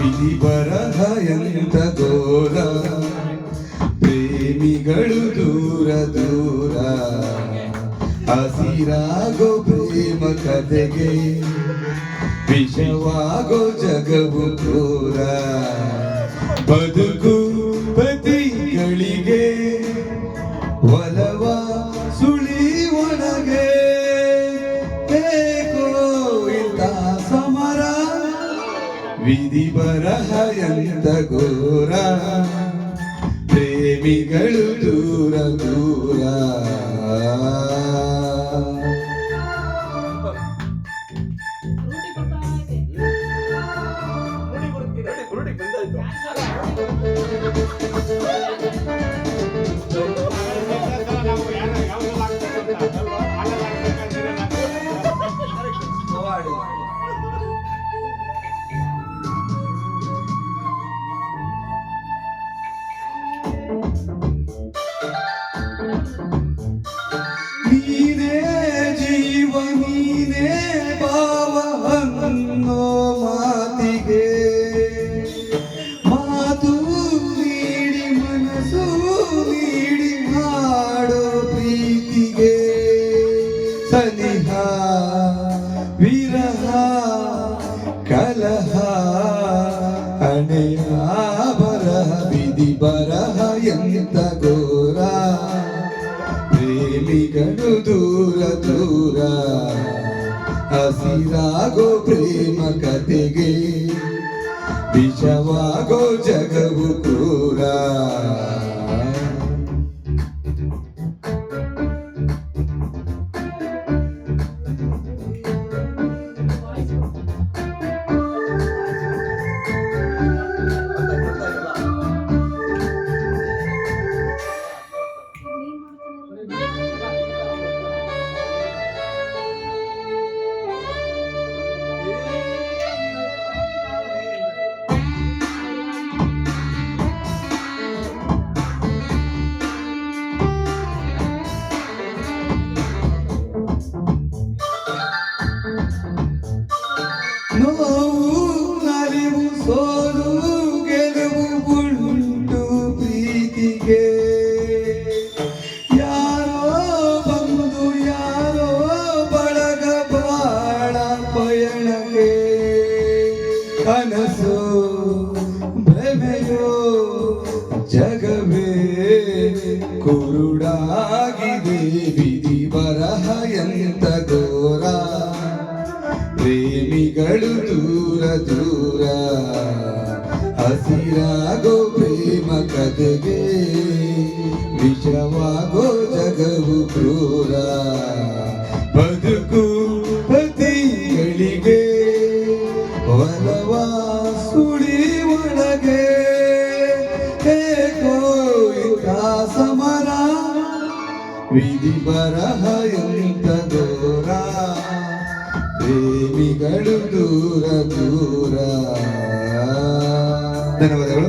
ವಿಧಿ ಬರಹ ಎಂತ ದೂರ ಪ್ರೇಮಿಗಳು ದೂರ ದೂರ. ಹಸಿರಾಗೋ ಪ್ರೇಮ ಕತೆಗೆ ವಿಷವಾಗೋ ಜಗವು ದೂರ ಬದುಕು ವಿಧಿ ಬರಹ ಎಂತ ಘೋರ. ಪ್ರೇಮಿಗಳು ದೂರ ದೂರ. ವಿರಹ ಕಲಹ ಹಣೆಯ ಬರಹ ವಿಧಿ ಬರಹ ಎಂತ ಘೋರ ಪ್ರೇಮಿಗಳು ದೂರ ದೂರ ಹಸಿರಾಗೋ ಪ್ರೇಮ ಕತೆಗೆ ವಿಷವಾಗೋ ಜಗವು ಕ್ರೂರ ನೋವು ನಲಿವು ಸೋಲು, ಗೆಲುವು ಉಂಟು ಪ್ರೀತಿಗೆ. ಯಾರೋ ಬಂದು, ಯಾರೋ ಬಳಗ ಬಾಳ ಪಯಣಕ್ಕೆ. ಕನಸು ಭ್ರಮೆಯೋ ಜಗವೇ. ಕುರುಡಾಗಿದೆ ವಿಧಿ ಬರಹ ಪ್ರೇಮಿಗಳು ದೂರ ದೂರ, ಹಸಿರಾಗೋ ಪ್ರೇಮ ಕಥೆಗೆ, ವಿಷವಾಗೋ ಜಗವು ಕ್ರೂರ. ಬದುಕು ಪತಿಗಳಿಗೆ ಒಲವ ಸುಳಿ ಒಳಗೆ ಸಮರ, ವಿಧಿ ಬರಹ ಎಂತ ದೂರ. ಪ್ರೇಮಿಗಳು ದೂರ ದೂರ ಧನ್ಯವಾದಗಳು